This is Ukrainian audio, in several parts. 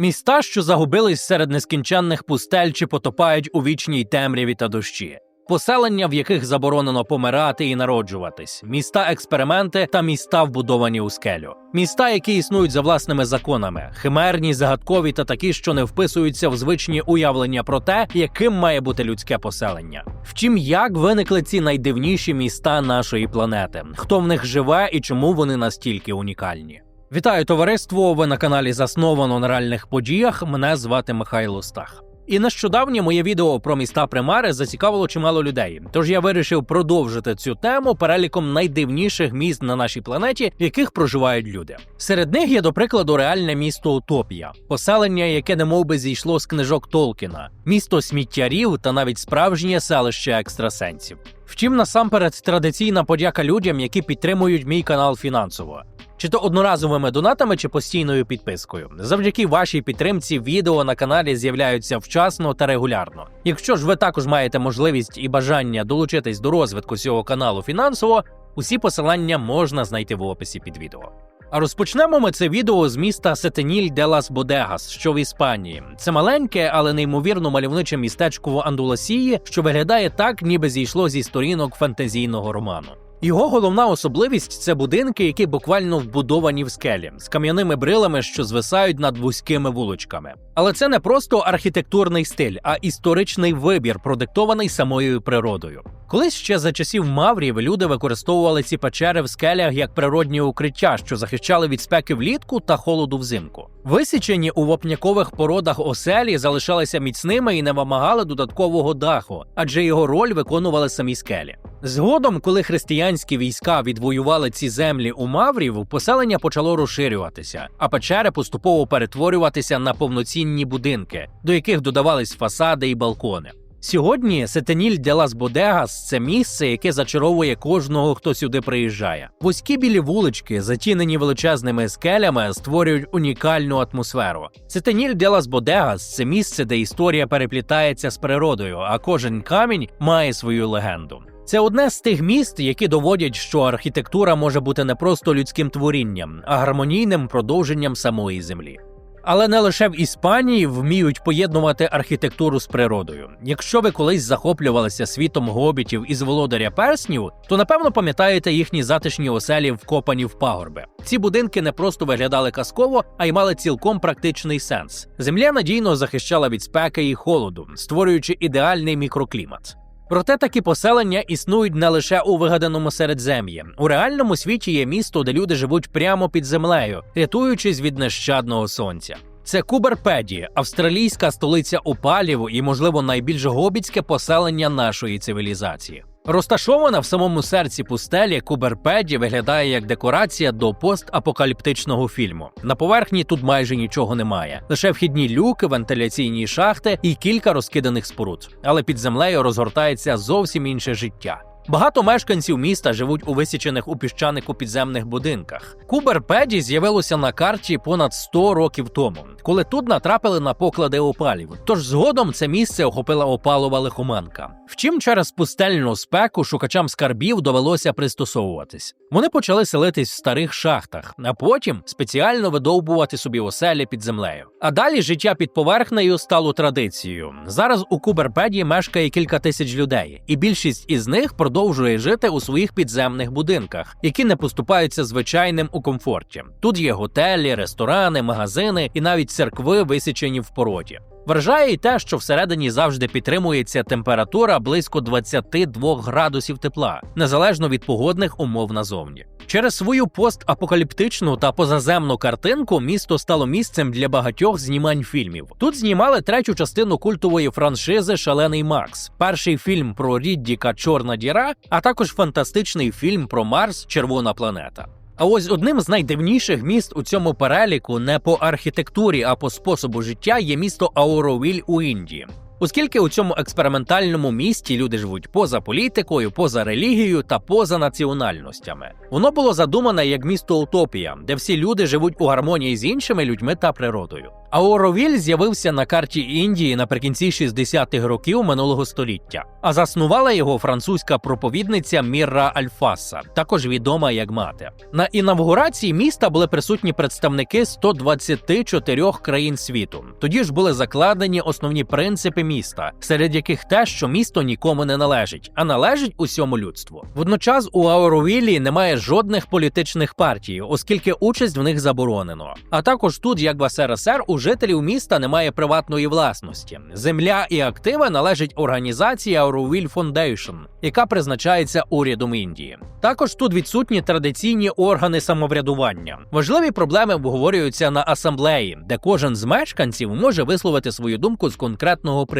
Міста, що загубились серед нескінченних пустель чи потопають у вічній темряві та дощі. Поселення, в яких заборонено помирати і народжуватись, міста експерименти та міста, вбудовані у скелю, міста, які існують за власними законами, химерні, загадкові та такі, що не вписуються в звичні уявлення про те, яким має бути людське поселення. Втім, як виникли ці найдивніші міста нашої планети, хто в них живе і чому вони настільки унікальні? Вітаю товариство! Ви на каналі Засновано на реальних подіях. Мене звати Михайло Стах. І нещодавнє моє відео про міста примари зацікавило чимало людей. Тож я вирішив продовжити цю тему переліком найдивніших міст на нашій планеті, в яких проживають люди. Серед них є, до прикладу, реальне місто Утопія, поселення, яке немов би зійшло з книжок Толкіна, місто сміттярів та навіть справжнє селище екстрасенсів. Втім, насамперед традиційна подяка людям, які підтримують мій канал фінансово чи то одноразовими донатами, чи постійною підпискою. Завдяки вашій підтримці відео на каналі з'являються вчасно та регулярно. Якщо ж ви також маєте можливість і бажання долучитись до розвитку цього каналу фінансово, усі посилання можна знайти в описі під відео. А розпочнемо ми це відео з міста Сетеніль де лас Бодегас, що в Іспанії. Це маленьке, але неймовірно мальовниче містечко в Андуласії, що виглядає так, ніби зійшло зі сторінок фантазійного роману. Його головна особливість це будинки, які буквально вбудовані в скелі з кам'яними брилами, що звисають над вузькими вуличками. Але це не просто архітектурний стиль, а історичний вибір, продиктований самою природою. Колись ще за часів Маврів люди використовували ці печери в скелях як природні укриття, що захищали від спеки влітку та холоду взимку. Висічені у вопнякових породах оселі залишалися міцними і не вимагали додаткового даху, адже його роль виконували самі скелі. Згодом, коли християнські війська відвоювали ці землі у Маврів, поселення почало розширюватися, а печери поступово перетворюватися на повноцінні будинки, до яких додавались фасади і балкони. Сьогодні Сетеніль де Лас Бодегас це місце, яке зачаровує кожного, хто сюди приїжджає. Вузькі білі вулички, затінені величезними скелями, створюють унікальну атмосферу. Сетеніль де Лас Бодегас це місце, де історія переплітається з природою, а кожен камінь має свою легенду. Це одне з тих міст, які доводять, що архітектура може бути не просто людським творінням, а гармонійним продовженням самої землі. Але не лише в Іспанії вміють поєднувати архітектуру з природою. Якщо ви колись захоплювалися світом гобітів із володаря перснів, то напевно пам'ятаєте їхні затишні оселі, вкопані в пагорби. Ці будинки не просто виглядали казково, а й мали цілком практичний сенс. Земля надійно захищала від спеки і холоду, створюючи ідеальний мікроклімат. Проте такі поселення існують не лише у вигаданому середзем'ї. У реальному світі є місто, де люди живуть прямо під землею, рятуючись від нещадного сонця. Це Куберпеді, австралійська столиця опаліву і, можливо, найбільш гобіцьке поселення нашої цивілізації. Розташована в самому серці пустелі, Куберпеді виглядає як декорація до постапокаліптичного фільму. На поверхні тут майже нічого немає, лише вхідні люки, вентиляційні шахти і кілька розкиданих споруд. Але під землею розгортається зовсім інше життя. Багато мешканців міста живуть у висічених у піщанику підземних будинках. Куберпеді з'явилося на карті понад 100 років тому, коли тут натрапили на поклади опалів. Тож згодом це місце охопила опалова лихоманка. Втім, через пустельну спеку шукачам скарбів довелося пристосовуватись. Вони почали селитись в старих шахтах, а потім спеціально видовбувати собі оселі під землею. А далі життя під поверхнею стало традицією. Зараз у Куберпеді мешкає кілька тисяч людей, і більшість із них продовжує жити у своїх підземних будинках, які не поступаються звичайним у комфорті. Тут є готелі, ресторани, магазини і навіть церкви, висічені в породі. Вражає й те, що всередині завжди підтримується температура близько 22 градусів тепла, незалежно від погодних умов назовні. Через свою постапокаліптичну та позаземну картинку місто стало місцем для багатьох знімань фільмів. Тут знімали третю частину культової франшизи Шалений Макс, перший фільм про Ріддіка Чорна діра, а також фантастичний фільм про Марс Червона планета. А ось одним з найдивніших міст у цьому переліку не по архітектурі, а по способу життя є місто Ауровіль у Індії. Оскільки у цьому експериментальному місті люди живуть поза політикою, поза релігією та поза національностями, воно було задумане як місто Утопія, де всі люди живуть у гармонії з іншими людьми та природою. Ауровіль з'явився на карті Індії наприкінці 60-х років минулого століття, а заснувала його французька проповідниця Мірра Альфаса, також відома як мати. На інавгурації міста були присутні представники 124 країн світу. Тоді ж були закладені основні принципи міста, серед яких те, що місто нікому не належить, а належить усьому людству. Водночас у Ауровілі немає жодних політичних партій, оскільки участь в них заборонено. А також тут, як в СРСР, у жителів міста немає приватної власності. Земля і активи належать організації Auroville Foundation, яка призначається урядом Індії. Також тут відсутні традиційні органи самоврядування. Важливі проблеми обговорюються на асамблеї, де кожен з мешканців може висловити свою думку з конкретного приводу.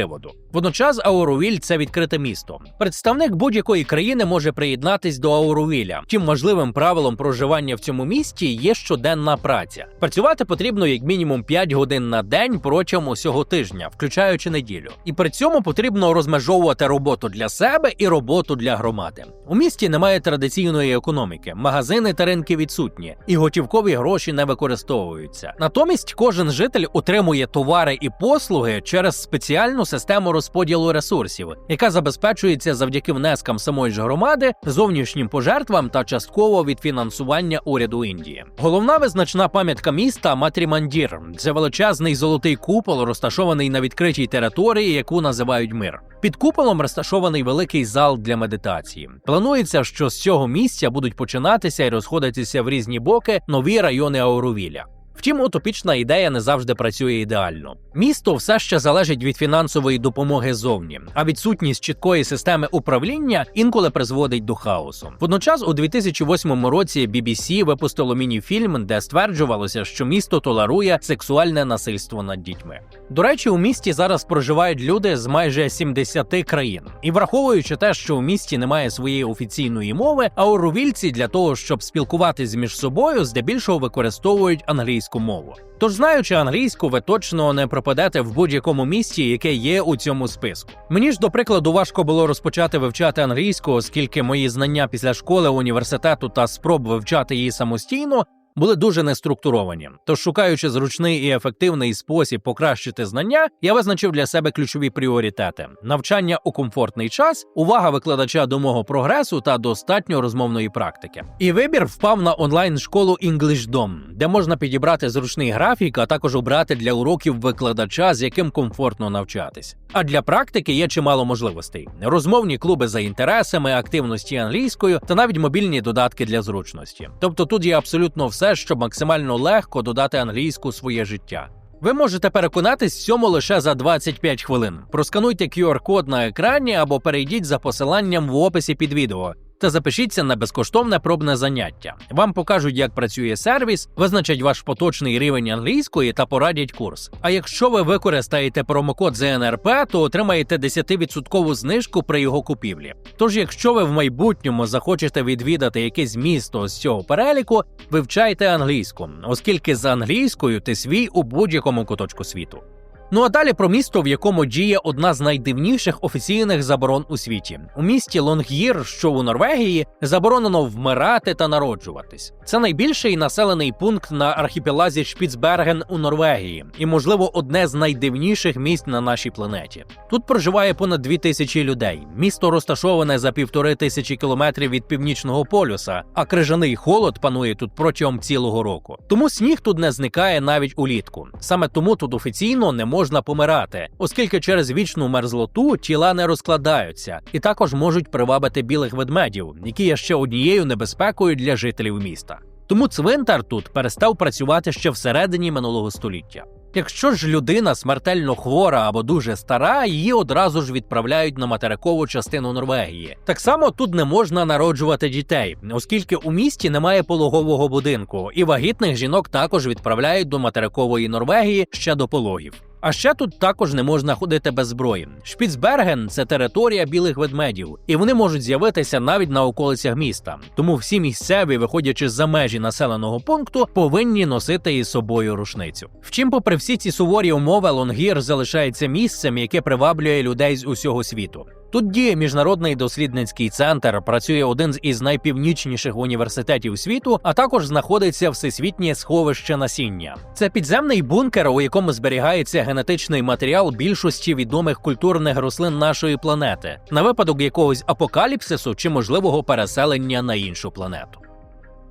Водночас Ауровіль це відкрите місто. Представник будь-якої країни може приєднатись до Ауровіля. Тим важливим правилом проживання в цьому місті є щоденна праця. Працювати потрібно як мінімум 5 годин на день протягом усього тижня, включаючи неділю. І при цьому потрібно розмежовувати роботу для себе і роботу для громади. У місті немає традиційної економіки, магазини та ринки відсутні, і готівкові гроші не використовуються. Натомість кожен житель отримує товари і послуги через спеціальну систему розподілу ресурсів, яка забезпечується завдяки внескам самої ж громади, зовнішнім пожертвам та частково від фінансування уряду Індії. Головна визначна пам'ятка міста Матрімандір це величезний золотий купол, розташований на відкритій території, яку називають мир. Під куполом розташований великий зал для медитації. Планується, що з цього місця будуть починатися і розходитися в різні боки нові райони Ауровіля. Втім, утопічна ідея не завжди працює ідеально. Місто все ще залежить від фінансової допомоги зовні, а відсутність чіткої системи управління інколи призводить до хаосу. Водночас, у 2008 році BBC випустило міні-фільм, де стверджувалося, що місто толерує сексуальне насильство над дітьми. До речі, у місті зараз проживають люди з майже 70 країн, і враховуючи те, що у місті немає своєї офіційної мови, ауровільці для того, щоб спілкуватись між собою, здебільшого використовують англійську мову. Тож, знаючи англійську, ви точно не пропадете в будь-якому місці, яке є у цьому списку. Мені ж, до прикладу, важко було розпочати вивчати англійську, оскільки мої знання після школи, університету та спроб вивчати її самостійно були дуже неструктуровані. Тож, шукаючи зручний і ефективний спосіб покращити знання, я визначив для себе ключові пріоритети: навчання у комфортний час, увага викладача до мого прогресу та достатньо розмовної практики. І вибір впав на онлайн школу EnglishDom, де можна підібрати зручний графік, а також обрати для уроків викладача, з яким комфортно навчатись. А для практики є чимало можливостей: розмовні клуби за інтересами, активності англійською та навіть мобільні додатки для зручності. Тобто тут є абсолютно все, щоб максимально легко додати англійську своє життя. Ви можете переконатись в цьому лише за 25 хвилин. Проскануйте QR-код на екрані або перейдіть за посиланням в описі під відео та запишіться на безкоштовне пробне заняття. Вам покажуть, як працює сервіс, визначать ваш поточний рівень англійської та порадять курс. А якщо ви використаєте промокод ЗНРП, то отримаєте 10% знижку при його купівлі. Тож, якщо ви в майбутньому захочете відвідати якесь місто з цього переліку, вивчайте англійську, оскільки з англійською ти свій у будь-якому куточку світу. Ну а далі про місто, в якому діє одна з найдивніших офіційних заборон у світі. У місті Лонг'їр, що у Норвегії, заборонено вмирати та народжуватись. Це найбільший населений пункт на архіпелазі Шпіцберген у Норвегії, і, можливо, одне з найдивніших місць на нашій планеті. Тут проживає понад дві тисячі людей. Місто розташоване за півтори тисячі кілометрів від північного полюса, а крижаний холод панує тут протягом цілого року. Тому сніг тут не зникає навіть улітку. Саме тому тут офіційно не можна можна помирати, оскільки через вічну мерзлоту тіла не розкладаються, і також можуть привабити білих ведмедів, які є ще однією небезпекою для жителів міста. Тому цвинтар тут перестав працювати ще всередині минулого століття. Якщо ж людина смертельно хвора або дуже стара, її одразу ж відправляють на материкову частину Норвегії. Так само тут не можна народжувати дітей, оскільки у місті немає пологового будинку, і вагітних жінок також відправляють до материкової Норвегії ще до пологів. А ще тут також не можна ходити без зброї. Шпіцберген це територія білих ведмедів, і вони можуть з'явитися навіть на околицях міста. Тому всі місцеві, виходячи за межі населеного пункту, повинні носити із собою рушницю. Втім, попри всі ці суворі умови, Лонгір залишається місцем, яке приваблює людей з усього світу. Тут діє міжнародний дослідницький центр, працює один з із найпівнічніших університетів світу, а також знаходиться всесвітнє сховище насіння. Це підземний бункер, у якому зберігається генетичний матеріал більшості відомих культурних рослин нашої планети, на випадок якогось апокаліпсису чи можливого переселення на іншу планету.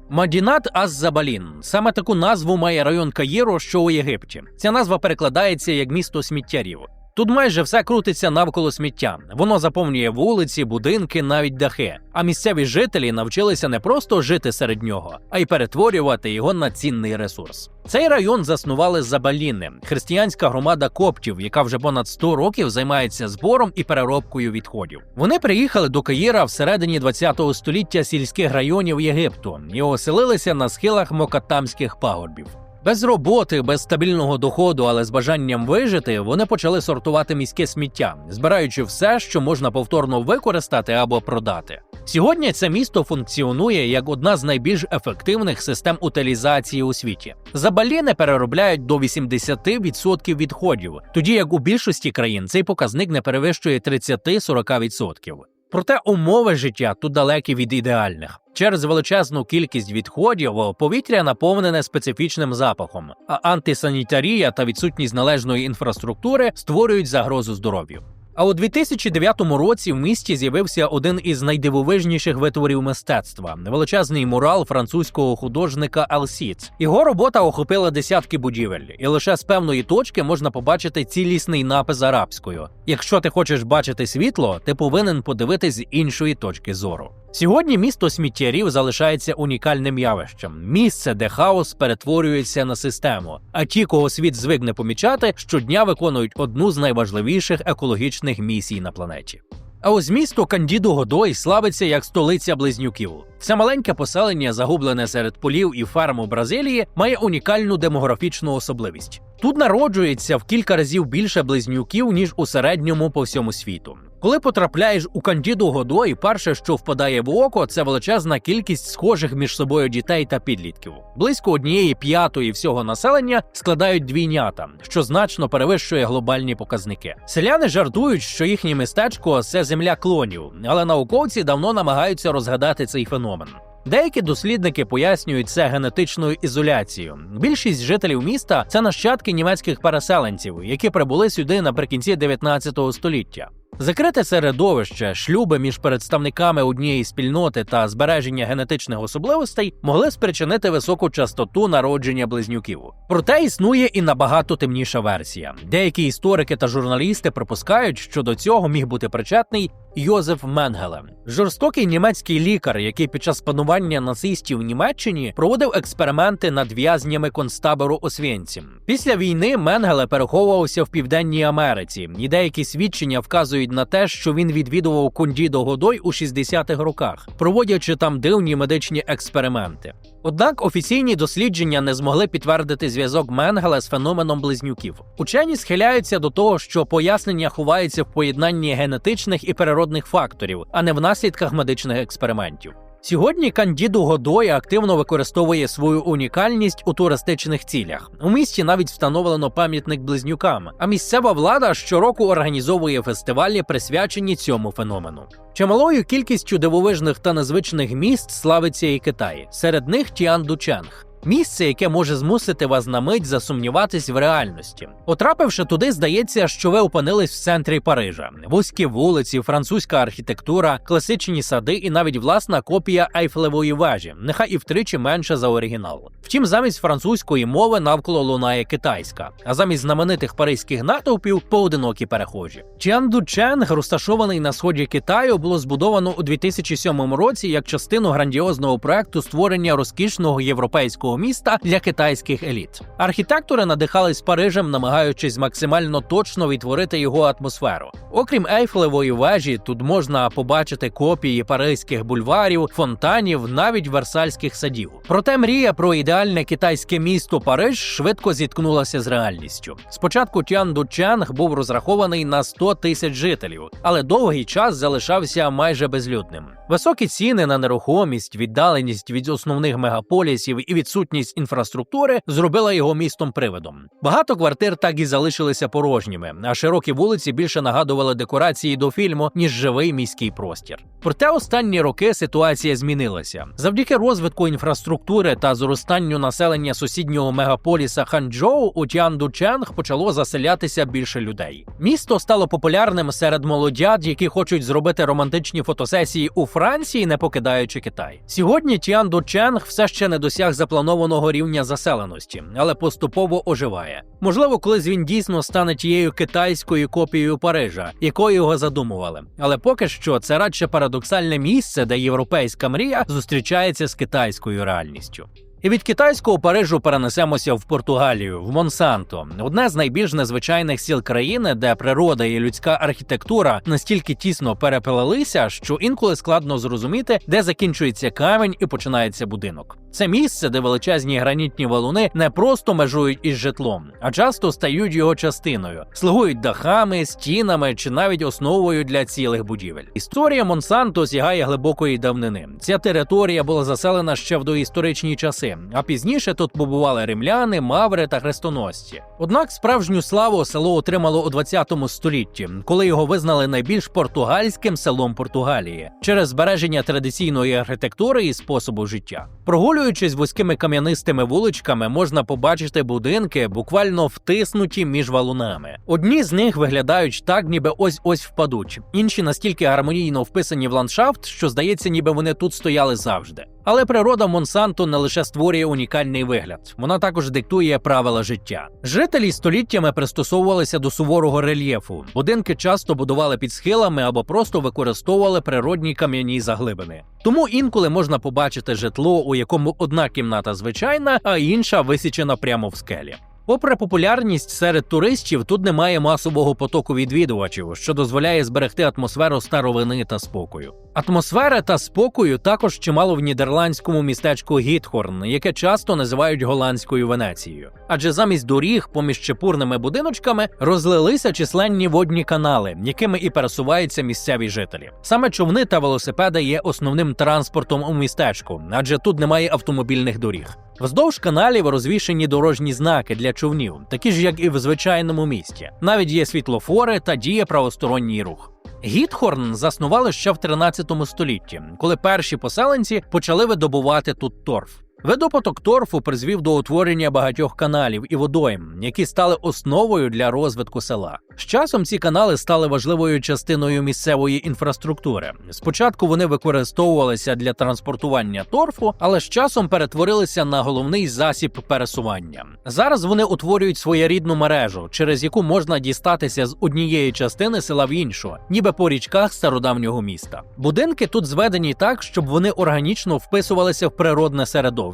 Мадінат Аз-Забалін. Саме таку назву має район Каїро, що у Єгипті. Ця назва перекладається як місто сміттярів. Тут майже все крутиться навколо сміття. Воно заповнює вулиці, будинки, навіть дахи. А місцеві жителі навчилися не просто жити серед нього, а й перетворювати його на цінний ресурс. Цей район заснували Забаліни, християнська громада коптів, яка вже понад 100 років займається збором і переробкою відходів. Вони приїхали до Каїра всередині 20 століття сільських районів Єгипту і оселилися на схилах мокатамських пагорбів. Без роботи, без стабільного доходу, але з бажанням вижити, вони почали сортувати міське сміття, збираючи все, що можна повторно використати або продати. Сьогодні це місто функціонує як одна з найбільш ефективних систем утилізації у світі. Забаліни переробляють до 80% відходів, тоді як у більшості країн цей показник не перевищує 30-40%. Проте умови життя тут далекі від ідеальних. Через величезну кількість відходів повітря наповнене специфічним запахом, а антисанітарія та відсутність належної інфраструктури створюють загрозу здоров'ю. А у 2009 році в місті з'явився один із найдивовижніших витворів мистецтва величезний мурал французького художника Алсіц. Його робота охопила десятки будівель, і лише з певної точки можна побачити цілісний напис арабською. Якщо ти хочеш бачити світло, ти повинен подивитись з іншої точки зору. Сьогодні місто сміттярів залишається унікальним явищем місце, де хаос перетворюється на систему. А ті, кого світ звик не помічати, щодня виконують одну з найважливіших екологічних місій на планеті. А ось місто Кандіду Годой славиться як столиця близнюків. Це маленьке поселення, загублене серед полів і ферм у Бразилії, має унікальну демографічну особливість. Тут народжується в кілька разів більше близнюків ніж у середньому по всьому світу. Коли потрапляєш у Кандіду Годой, перше, що впадає в око, це величезна кількість схожих між собою дітей та підлітків. Близько однієї п'ятої всього населення складають двійнята, що значно перевищує глобальні показники. Селяни жартують, що їхнє містечко це земля клонів, але науковці давно намагаються розгадати цей феномен. Деякі дослідники пояснюють це генетичною ізоляцією. Більшість жителів міста це нащадки німецьких переселенців, які прибули сюди наприкінці 19 століття. Закрите середовище, шлюби між представниками однієї спільноти та збереження генетичних особливостей могли спричинити високу частоту народження близнюків. Проте існує і набагато темніша версія. Деякі історики та журналісти припускають, що до цього міг бути причетний Йозеф Менгеле, жорстокий німецький лікар, який під час панування нацистів в Німеччині проводив експерименти над в'язнями концтабору Освєнцім. Після війни Менгеле переховувався в Південній Америці, і деякі свідчення вказують на те, що він відвідував Кундідо Годой у 60-х роках, проводячи там дивні медичні експерименти. Однак офіційні дослідження не змогли підтвердити зв'язок Менгеле з феноменом близнюків. Учені схиляються до того, що пояснення ховається в поєднанні генетичних і природних факторів, а не в наслідках медичних експериментів. Сьогодні Кандіду Годоя активно використовує свою унікальність у туристичних цілях. У місті навіть встановлено пам'ятник близнюкам, а місцева влада щороку організовує фестивалі, присвячені цьому феномену. Чималою кількістю дивовижних та незвичних міст славиться і Китай. Серед них Тіандучанг. Місце, яке може змусити вас на мить засумніватись в реальності. Потрапивши туди, здається, що ви опинились в центрі Парижа: вузькі вулиці, французька архітектура, класичні сади і навіть власна копія Айфелевої вежі, нехай і втричі менша за оригінал. Втім, замість французької мови навколо лунає китайська, а замість знаменитих паризьких натовпів поодинокі перехожі. Чіандученг, розташований на сході Китаю, було збудовано у 2007 році як частину грандіозного проекту створення розкішного європейського міста для китайських еліт. Архітектори надихались Парижем, намагаючись максимально точно відтворити його атмосферу. Окрім Ейфелевої вежі, тут можна побачити копії паризьких бульварів, фонтанів, навіть версальських садів. Проте мрія про ідеальне китайське місто Париж швидко зіткнулася з реальністю. Спочатку Тяндучанг був розрахований на 100 тисяч жителів, але довгий час залишався майже безлюдним. Високі ціни на нерухомість, віддаленість від основних мегаполісів і відсутність відсутність інфраструктури зробила його містом привидом. Багато квартир так і залишилися порожніми, а широкі вулиці більше нагадували декорації до фільму ніж живий міський простір. Проте останні роки ситуація змінилася завдяки розвитку інфраструктури та зростанню населення сусіднього мегаполіса Ханчжоу у Тяндученг почало заселятися більше людей. Місто стало популярним серед молодят, які хочуть зробити романтичні фотосесії у Франції, не покидаючи Китай. Сьогодні Тяндученг все ще не досяг запланованого рівня заселеності, але поступово оживає. Можливо, колись він дійсно стане тією китайською копією Парижа, якою його задумували. Але поки що це радше парадоксальне місце, де європейська мрія зустрічається з китайською реальністю. І від китайського Парижу перенесемося в Португалію, в Монсанто, одне з найбільш незвичайних сіл країни, де природа і людська архітектура настільки тісно переплелися, що інколи складно зрозуміти, де закінчується камінь і починається будинок. Це місце, де величезні гранітні валуни не просто межують із житлом, а часто стають його частиною, слугують дахами, стінами чи навіть основою для цілих будівель. Історія Монсанто сягає глибокої давнини. Ця територія була заселена ще в доісторичні часи, а пізніше тут побували римляни, маври та хрестоносці. Однак справжню славу село отримало у 20 столітті, коли його визнали найбільш португальським селом Португалії через збереження традиційної архітектури і способу життя. Прогулюючись вузькими кам'янистими вуличками, можна побачити будинки, буквально втиснуті між валунами. Одні з них виглядають так, ніби ось ось впадуть, інші настільки гармонійно вписані в ландшафт, що здається, ніби вони тут стояли завжди. Але природа Монсанто не лише створює унікальний вигляд, вона також диктує правила життя. Жителі століттями пристосовувалися до суворого рельєфу. Будинки часто будували під схилами або просто використовували природні кам'яні заглибини. Тому інколи можна побачити житло, у якому одна кімната звичайна, а інша висічена прямо в скелі. Попри популярність серед туристів, тут немає масового потоку відвідувачів, що дозволяє зберегти атмосферу старовини та спокою. Атмосфера та спокою також чимало в нідерландському містечку Гітхорн, яке часто називають голландською Венецією. Адже замість доріг поміж чепурними будиночками розлилися численні водні канали, якими і пересуваються місцеві жителі. Саме човни та велосипеди є основним транспортом у містечку, адже тут немає автомобільних доріг. Вздовж каналів розвішені дорожні знаки для човнів, такі ж як і в звичайному місті. Навіть є світлофори та діє правосторонній рух. Гітхорн заснували ще в 13 столітті, коли перші поселенці почали видобувати тут торф. Видобуток торфу призвів до утворення багатьох каналів і водойм, які стали основою для розвитку села. З часом ці канали стали важливою частиною місцевої інфраструктури. Спочатку вони використовувалися для транспортування торфу, але з часом перетворилися на головний засіб пересування. Зараз вони утворюють своєрідну мережу, через яку можна дістатися з однієї частини села в іншу, ніби по річках стародавнього міста. Будинки тут зведені так, щоб вони органічно вписувалися в природне середовище.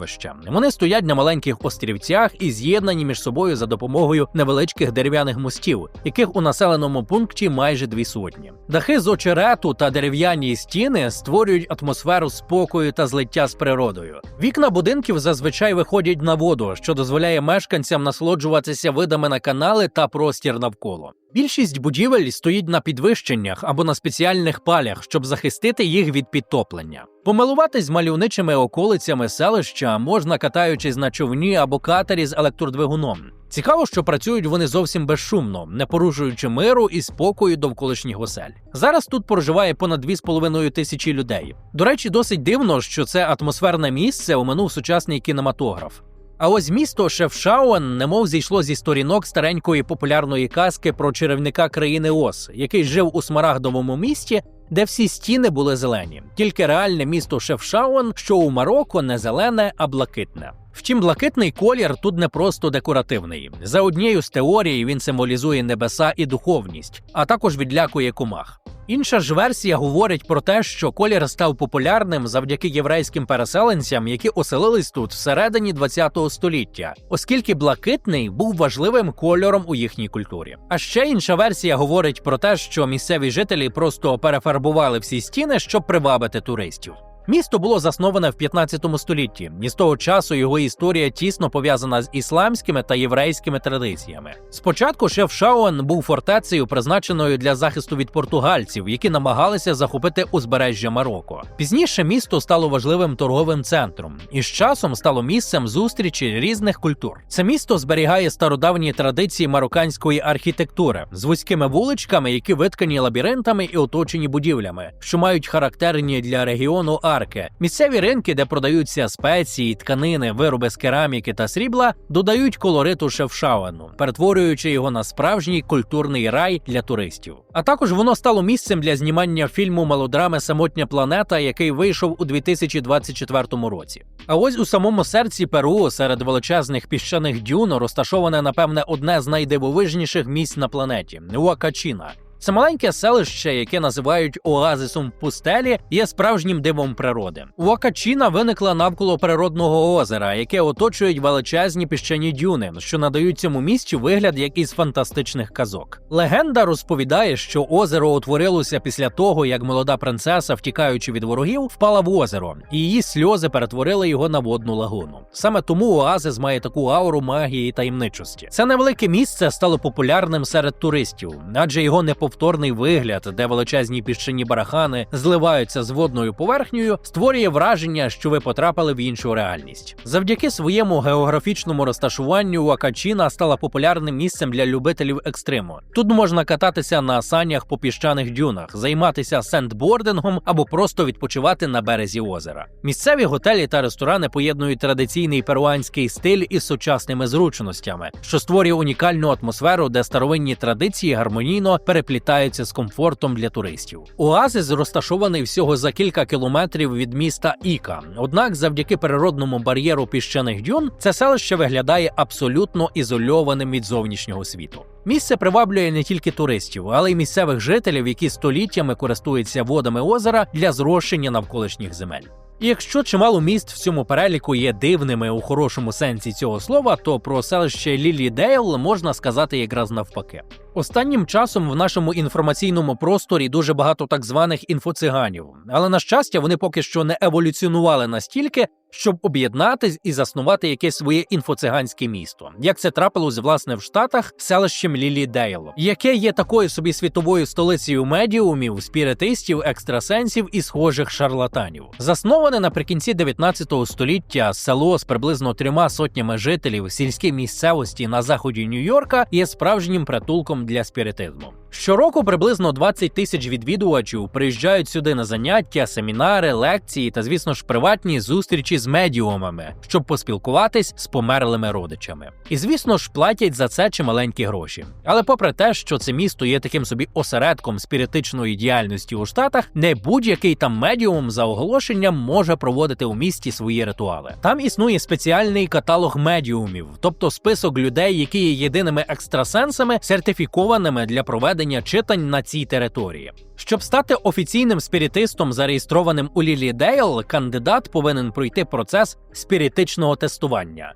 Вони стоять на маленьких острівцях і з'єднані між собою за допомогою невеличких дерев'яних мостів, яких у населеному пункті майже дві сотні. Дахи з очерету та дерев'яні стіни створюють атмосферу спокою та злиття з природою. Вікна будинків зазвичай виходять на воду, що дозволяє мешканцям насолоджуватися видами на канали та простір навколо. Більшість будівель стоїть на підвищеннях або на спеціальних палях, щоб захистити їх від підтоплення. Помилуватись мальовничими околицями селища можна катаючись на човні або катері з електродвигуном. Цікаво, що працюють вони зовсім безшумно, не порушуючи миру і спокою довколишніх осель. Зараз тут проживає понад 2,5 тисячі людей. До речі, досить дивно, що це атмосферне місце оминув сучасний кінематограф. А ось місто Шефшауен немов зійшло зі сторінок старенької популярної казки про чарівника країни Ос, який жив у смарагдовому місті, де всі стіни були зелені. Тільки реальне місто Шефшауен, що у Марокко, не зелене, а блакитне. Втім, блакитний колір тут не просто декоративний. За однією з теорій він символізує небеса і духовність, а також відлякує комах. Інша ж версія говорить про те, що колір став популярним завдяки єврейським переселенцям, які оселились тут всередині ХХ століття, оскільки блакитний був важливим кольором у їхній культурі. А ще інша версія говорить про те, що місцеві жителі просто перефарбували всі стіни, щоб привабити туристів. Місто було засноване в 15 столітті, і з того часу його історія тісно пов'язана з ісламськими та єврейськими традиціями. Спочатку Шефшауен був фортецею, призначеною для захисту від португальців, які намагалися захопити узбережжя Марокко. Пізніше місто стало важливим торговим центром і з часом стало місцем зустрічі різних культур. Це місто зберігає стародавні традиції марокканської архітектури з вузькими вуличками, які виткані лабіринтами і оточені будівлями, що мають характерні для регіону арки. Місцеві ринки, де продаються спеції, тканини, вироби з кераміки та срібла, додають колориту Шефшауену, перетворюючи його на справжній культурний рай для туристів. А також воно стало місцем для знімання фільму мелодрами Самотня планета, який вийшов у 2024 році. А ось у самому серці Перу, серед величезних піщаних дюн, розташоване, напевне, одне з найдивовижніших місць на планеті Уакачіна. Це маленьке селище, яке називають оазисом пустелі, є справжнім дивом природи. Уакачіна виникла навколо природного озера, яке оточують величезні піщані дюни, що надають цьому місцю вигляд як із фантастичних казок. Легенда розповідає, що озеро утворилося після того, як молода принцеса, втікаючи від ворогів, впала в озеро, і її сльози перетворили його на водну лагуну. Саме тому оазис має таку ауру магії і таємничості. Це невелике місце стало популярним серед туристів, адже його неповторний вигляд, де величезні піщані барахани зливаються з водною поверхнею, створює враження, що ви потрапили в іншу реальність. Завдяки своєму географічному розташуванню Уакачіна стала популярним місцем для любителів екстриму. Тут можна кататися на санях по піщаних дюнах, займатися сендбордингом або просто відпочивати на березі озера. Місцеві готелі та ресторани поєднують традиційний перуанський стиль із сучасними зручностями, що створює унікальну атмосферу, де старовинні традиції гармонійно переплітаються з комфортом для туристів. Оазис розташований всього за кілька кілометрів від міста Іка. Однак, завдяки природному бар'єру піщаних дюн, це селище виглядає абсолютно ізольованим від зовнішнього світу. Місце приваблює не тільки туристів, але й місцевих жителів, які століттями користуються водами озера для зрощення навколишніх земель. Якщо чимало міст в цьому переліку є дивними у хорошому сенсі цього слова, то про селище Лілі Дейл можна сказати якраз навпаки. Останнім часом в нашому інформаційному просторі дуже багато так званих інфоциганів, але на щастя, вони поки що не еволюціонували настільки, щоб об'єднатись і заснувати якесь своє інфоциганське місто, як це трапилось власне в Штатах селищем Лілі Дейл, яке є такою собі світовою столицею медіумів, спіритистів, екстрасенсів і схожих шарлатанів. Засноване наприкінці 19 століття село з приблизно трьома сотнями жителів сільській місцевості на заході Нью-Йорка є справжнім притулком для спіритизму. Щороку приблизно 20 тисяч відвідувачів приїжджають сюди на заняття, семінари, лекції та, звісно ж, приватні зустрічі з медіумами, щоб поспілкуватись з померлими родичами. І звісно ж, платять за це чималенькі гроші. Але попри те, що це місто є таким собі осередком спіритичної діяльності у Штатах, не будь-який там медіум за оголошенням може проводити у місті свої ритуали. Там існує спеціальний каталог медіумів, тобто список людей, які є єдиними екстрасенсами, сертифікованими для проведення читань на цій території. Щоб стати офіційним спіритистом, зареєстрованим у Лілі Дейл, кандидат повинен пройти процес спіритичного тестування.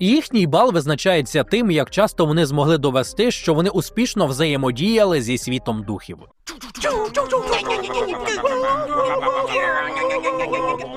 Їхній бал визначається тим, як часто вони змогли довести, що вони успішно взаємодіяли зі світом духів.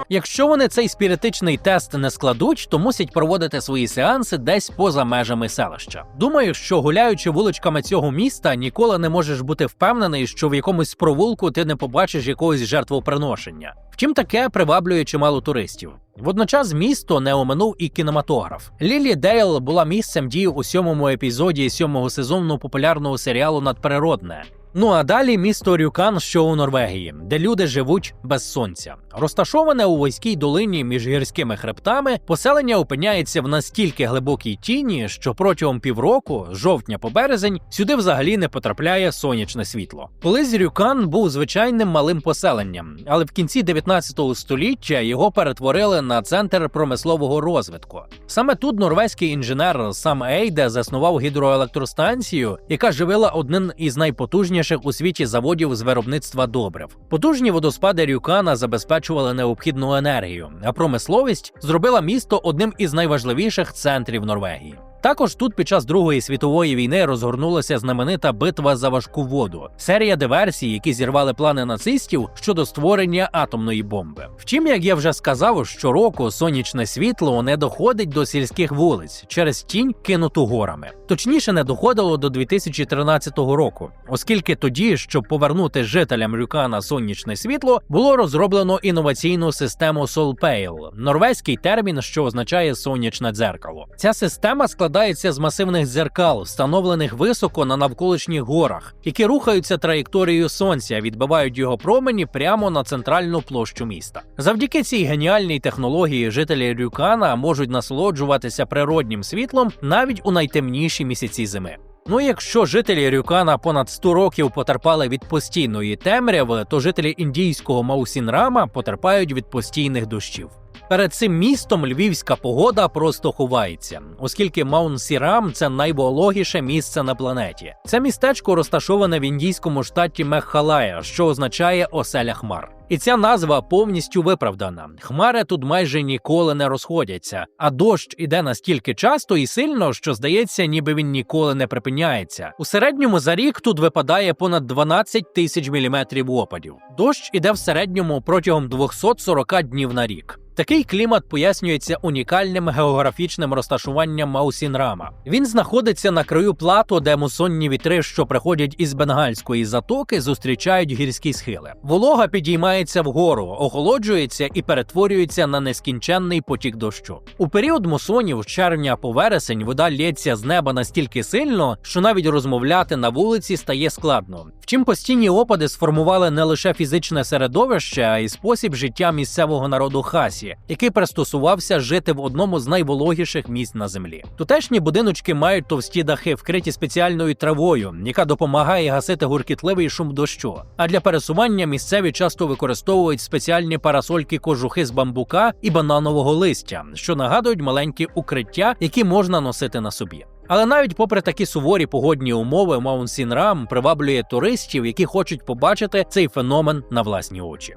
Якщо вони цей спіритичний тест не складуть, то мусять проводити свої сеанси десь поза межами селища. Думаю, що гуляючи вуличками цього міста, ніколи не можеш бути впевнений, що в якомусь провулку ти не побачиш якогось жертвоприношення. Втім, таке приваблює чимало туристів. Водночас місто не оминув і кінематограф. Лілі Дейл була місцем дії у сьомому епізоді сьомого сезону популярного серіалу Надприродне. Ну а далі місто Рюкан, що у Норвегії, де люди живуть без сонця. Розташоване у війській долині між гірськими хребтами, поселення опиняється в настільки глибокій тіні, що протягом півроку, з жовтня по березень, сюди взагалі не потрапляє сонячне світло. Колись Рюкан був звичайним малим поселенням, але в кінці 19 століття його перетворили на центр промислового розвитку. Саме тут норвезький інженер Сам Ейде заснував гідроелектростанцію, яка живила одним із найпотужніших у світі заводів з виробництва добрив. Потужні водоспади Рюкана забезпечували необхідну енергію, а промисловість зробила місто одним із найважливіших центрів Норвегії. Також тут під час Другої світової війни розгорнулася знаменита битва за важку воду, серія диверсій, які зірвали плани нацистів щодо створення атомної бомби. Втім, як я вже сказав, щороку сонячне світло не доходить до сільських вулиць через тінь, кинуту горами. Точніше, не доходило до 2013 року, оскільки тоді, щоб повернути жителям Рюкана сонячне світло, було розроблено інноваційну систему Solpale – норвезький термін, що означає сонячне дзеркало. Ця система складається з масивних дзеркал, встановлених високо на навколишніх горах, які рухаються траєкторією сонця, відбивають його промені прямо на центральну площу міста. Завдяки цій геніальній технології жителі Рюкана можуть насолоджуватися природнім світлом навіть у найтемніші місяці зими. Ну, якщо жителі Рюкана понад 100 років потерпали від постійної темряви, то жителі індійського Маусінрама потерпають від постійних дощів. Перед цим містом львівська погода просто ховається, оскільки Маун-Сірам – це найвологіше місце на планеті. Це містечко розташоване в індійському штаті Меххалая, що означає оселя хмар. І ця назва повністю виправдана. Хмари тут майже ніколи не розходяться, а дощ іде настільки часто і сильно, що здається, ніби він ніколи не припиняється. У середньому за рік тут випадає понад 12 тисяч міліметрів опадів. Дощ іде в середньому протягом 240 днів на рік. Такий клімат пояснюється унікальним географічним розташуванням Маусінрама. Він знаходиться на краю плато, де мусонні вітри, що приходять із бенгальської затоки, зустрічають гірські схили. Волога підіймається вгору, охолоджується і перетворюється на нескінченний потік дощу. У період мусонів з червня по вересень вода лється з неба настільки сильно, що навіть розмовляти на вулиці стає складно. Втім, постійні опади сформували не лише фізичне середовище, а й спосіб життя місцевого народу хасі, який пристосувався жити в одному з найвологіших місць на землі. Тутешні будиночки мають товсті дахи, вкриті спеціальною травою, яка допомагає гасити гуркітливий шум дощу. А для пересування місцеві часто використовують спеціальні парасольки кожухи з бамбука і бананового листя, що нагадують маленькі укриття, які можна носити на собі. Але навіть попри такі суворі погодні умови, Маунт Сінрам приваблює туристів, які хочуть побачити цей феномен на власні очі.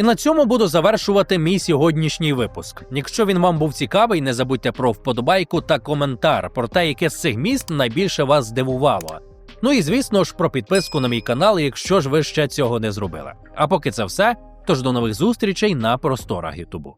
І на цьому буду завершувати мій сьогоднішній випуск. Якщо він вам був цікавий, не забудьте про вподобайку та коментар про те, яке з цих міст найбільше вас здивувало. Ну і звісно ж про підписку на мій канал, якщо ж ви ще цього не зробили. А поки це все, тож до нових зустрічей на просторах Ютубу.